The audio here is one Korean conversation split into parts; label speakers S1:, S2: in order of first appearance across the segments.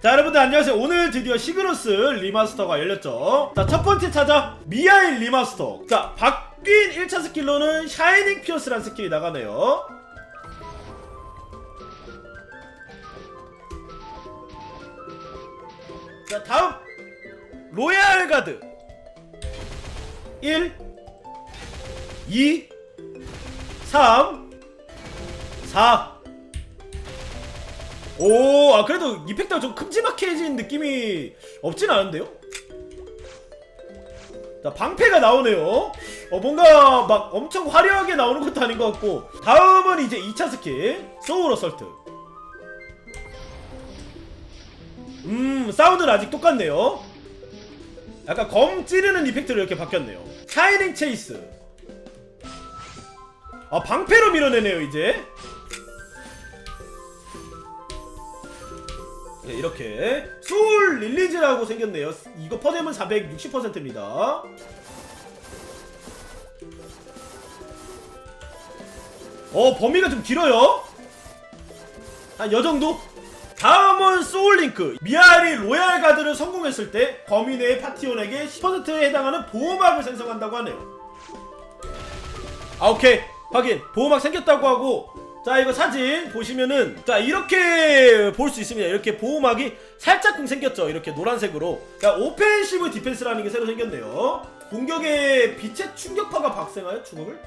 S1: 자 여러분들 안녕하세요. 오늘 드디어 시그너스 리마스터가 열렸죠. 자 첫번째 찾아 미아일 리마스터. 자 바뀐 1차 스킬로는 샤이닝 피어스란 스킬이 나가네요. 자 다음 로얄 가드. 1 2 3 4 오, 아 그래도 이펙트가 좀 큼지막해진 느낌이 없진 않은데요? 자, 방패가 나오네요. 어, 뭔가 막 엄청 화려하게 나오는 것도 아닌 것 같고. 다음은 이제 2차 스킬, 소울 어설트. 음, 사운드는 아직 똑같네요. 약간 검 찌르는 이펙트로 이렇게 바뀌었네요. 샤이닝 체이스. 아, 방패로 밀어내네요, 이제. 네, 이렇게 소울 릴리즈라고 생겼네요. 이거 퍼뎀은 460%입니다. 어, 범위가 좀 길어요. 한요 정도? 다음은 소울링크. 미아리 로얄 가드를 성공했을 때 범위 내의 파티원에게 10%에 해당하는 보호막을 생성한다고 하네요. 아, 오케이. 확인. 보호막 생겼다고 하고 자 이거 사진 보시면은 자 이렇게 볼 수 있습니다. 이렇게 보호막이 살짝쿵 생겼죠? 이렇게 노란색으로. 자 오펜시브 디펜스라는 게 새로 생겼네요. 공격에 빛의 충격파가 발생하여 죽음을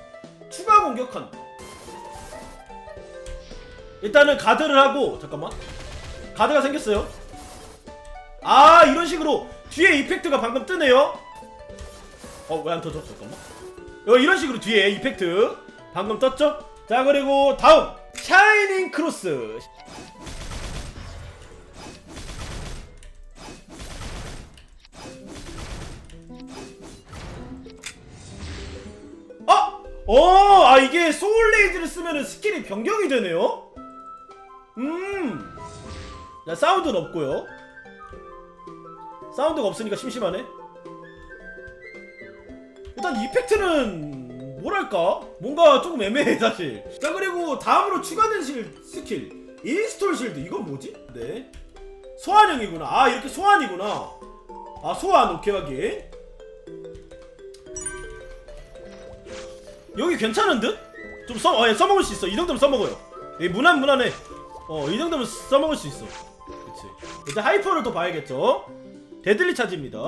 S1: 추가 공격한다 일단은 가드를 하고 잠깐만. 가드가 생겼어요. 아 이런 식으로 뒤에 이펙트가 방금 뜨네요. 어 왜 안 터져? 잠깐만. 어, 이런 식으로 뒤에 이펙트 방금 떴죠 자 그리고 다음 샤이닝 크로스 아! 어! 아 이게 소울레이즈를 쓰면은 스킬이 변경이 되네요? 음! 자 사운드는 없고요 사운드가 없으니까 심심하네 일단 이펙트는 뭐랄까? 뭔가 조금 애매해 사실. 자 그리고 다음으로 추가된 실 스킬. 인스톨 실드. 이건 뭐지? 네. 소환형이구나. 아 이렇게 소환이구나. 아 소환. 오케이 확인. 여기 괜찮은 듯? 좀 써, 어, 예, 써먹을 수 있어. 이 정도면 써먹어요. 예, 무난 무난해. 어이 정도면 써먹을 수 있어. 그치. 이제 하이퍼를 또 봐야겠죠? 데들리 차지입니다.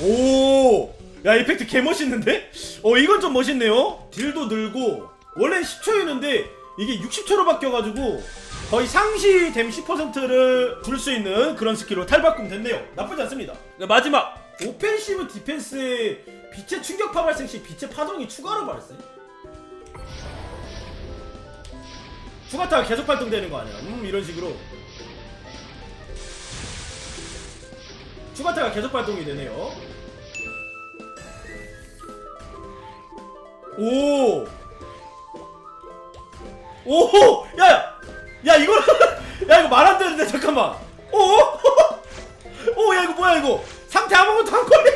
S1: 오! 야 이펙트 개 멋있는데? 어 이건 좀 멋있네요. 딜도 늘고. 원래 10초였는데 이게 60초로 바뀌어가지고 거의 상시 댐 10%를 줄 수 있는 그런 스킬로 탈바꿈 됐네요. 나쁘지 않습니다. 네, 마지막. 오펜시브 디펜스에 빛의 충격파 발생 시 빛의 파동이 추가로 발생? 추가타가 계속 발동되는 거 아니야? 음 이런 식으로. 추가타가 계속 발동이 되네요 오! 오! 야! 야! 야 이거 야 이거 말 안 되는데 잠깐만 오! 오! 야 이거 뭐야 이거 상태 아무것도 안 걸려.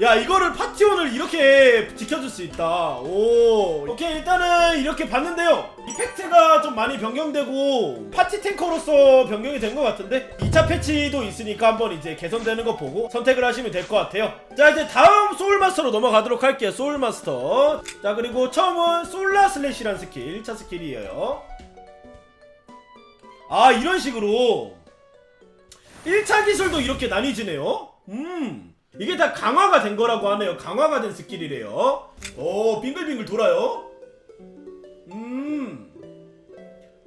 S1: 야 이거를 파티원을 이렇게 지켜줄 수 있다. 오. 오케이 일단은 이렇게 봤는데요. 이펙트가 좀 많이 변경되고 파티 탱커로서 변경이 된 것 같은데? 2차 패치도 있으니까 한번 이제 개선되는 거 보고 선택을 하시면 될 것 같아요. 자 이제 다음 소울마스터로 넘어가도록 할게요 소울마스터. 자 그리고 처음은 솔라 슬래시란 스킬 1차 스킬이에요. 아 이런 식으로. 1차 기술도 이렇게 나뉘지네요 음 이게 다 강화가 된 거라고 하네요. 강화가 된 스킬이래요. 오 빙글빙글 돌아요. 음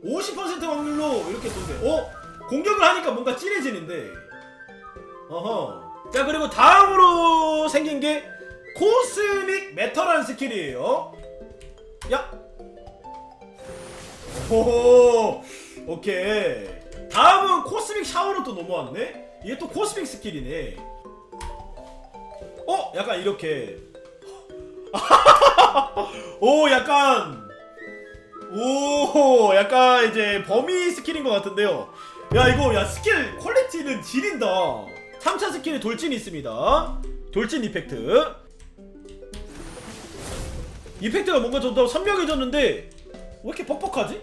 S1: 50% 확률로 이렇게 쏜대 어? 공격을 하니까 뭔가 진해지는데. 어허. 자 그리고 다음으로 생긴 게 코스믹 메터라는 스킬이에요. 야. 오 오케이 다음은 코스믹 샤워로 또 넘어왔네? 이게 또 코스믹 스킬이네. 어? 약간 이렇게. 오 약간. 오 약간 이제 범위 스킬인 것 같은데요. 야 이거 야 스킬 퀄리티는 지린다. 3차 스킬에 돌진이 있습니다. 돌진 이펙트. 이펙트가 뭔가 좀 더 선명해졌는데 왜 이렇게 퍽퍽하지?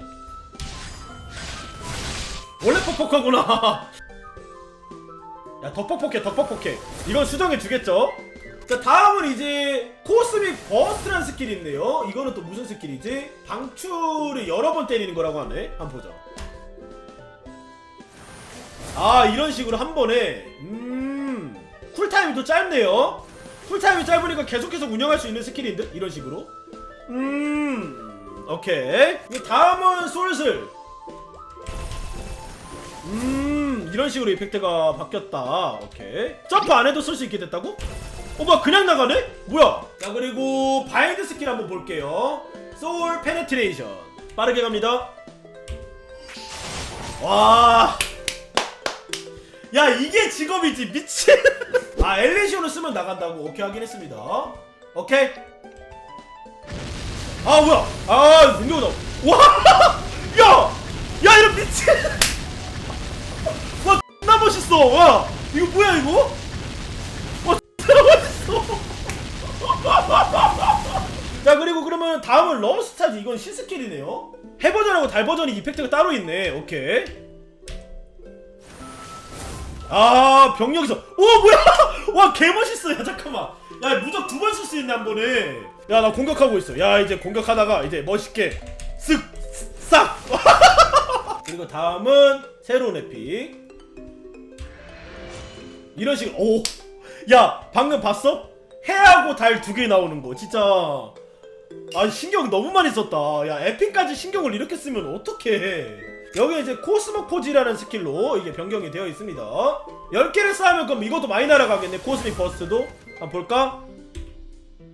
S1: 원래 퍽퍽하구나. 야 더 퍽퍽해 더 퍽퍽해. 이건 수정해 주겠죠? 자 다음은 이제 코스믹 버스트라는 스킬이 있네요. 이거는 또 무슨 스킬이지? 방출을 여러 번 때리는 거라고 하네. 한번 보자. 아 이런 식으로 한 번에 음 쿨타임이 또 짧네요. 쿨타임이 짧으니까 계속해서 운영할 수 있는 스킬인데? 이런 식으로. 음 오케이 다음은 솔슬 음 이런 식으로 이펙트가 바뀌었다. 오케이. 점프 안 해도 쓸 수 있게 됐다고? 어 뭐야 그냥 나가네? 뭐야? 자 그리고 바인드 스킬 한번 볼게요. 소울 페네트레이션. 빠르게 갑니다. 와. 야 이게 직업이지. 미친. 아 엘리시오를 쓰면 나간다고. 오케이 확인했습니다. 오케이. 아 뭐야? 아 공격이다. 와야! 야 이런 미친 있어. 와 이거 뭐야 이거? 와 멋있어? 자 그리고 그러면 다음은 러스타즈. 이건 신스킬이네요. 해버전하고 달버전이 이펙트가 따로 있네. 오케이. 아 병력에서. 오 뭐야? 와 개멋있어. 야 잠깐만. 야 무적 두 번 쓸 수 있네 한 번에. 야 나 공격하고 있어. 야 이제 공격하다가 이제 멋있게 쓱싹. 그리고 다음은 새로운 에픽 이런 식으로 오 야 방금 봤어? 해하고 달 두 개 나오는 거 진짜. 아 신경 너무 많이 썼다. 야 에픽까지 신경을 이렇게 쓰면 어떡해. 여기 이제 코스모 포지라는 스킬로 이게 변경이 되어 있습니다. 10개를 쌓으면 그럼 이것도 많이 날아가겠네 코스믹 버스트도. 한번 볼까?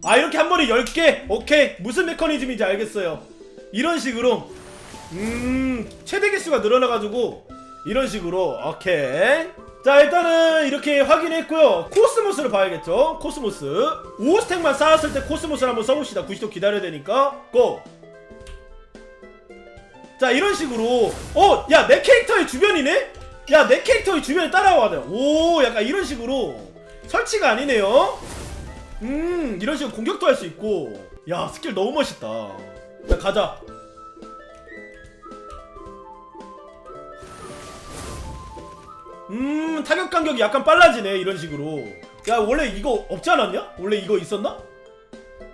S1: 아 이렇게 한 번에 10개? 오케이. 무슨 메커니즘인지 알겠어요. 이런 식으로 음 최대 개수가 늘어나가지고 이런 식으로 오케이 자 일단은 이렇게 확인했고요. 코스모스를 봐야겠죠? 코스모스. 5스택만 쌓았을 때 코스모스를 한번 써봅시다. 90도 기다려야 되니까. 고! 자 이런 식으로. 어 야 내 캐릭터의 주변이네? 야 내 캐릭터의 주변에 따라와야 돼오 약간 이런 식으로. 설치가 아니네요. 음 이런 식으로 공격도 할 수 있고. 야 스킬 너무 멋있다. 자 가자 음 타격 간격이 약간 빨라지네 이런 식으로 야 원래 이거 없지 않았냐? 원래 이거 있었나?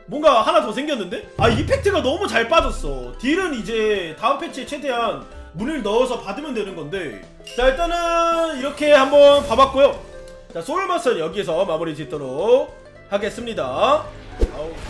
S1: 뭔가 하나 더 생겼는데? 아 이펙트가 너무 잘 빠졌어 딜은 이제 다음 패치에 최대한 문을 넣어서 받으면 되는 건데 자 일단은 이렇게 한번 봐봤고요 자 소울마스는 여기서 마무리 짓도록 하겠습니다 아우.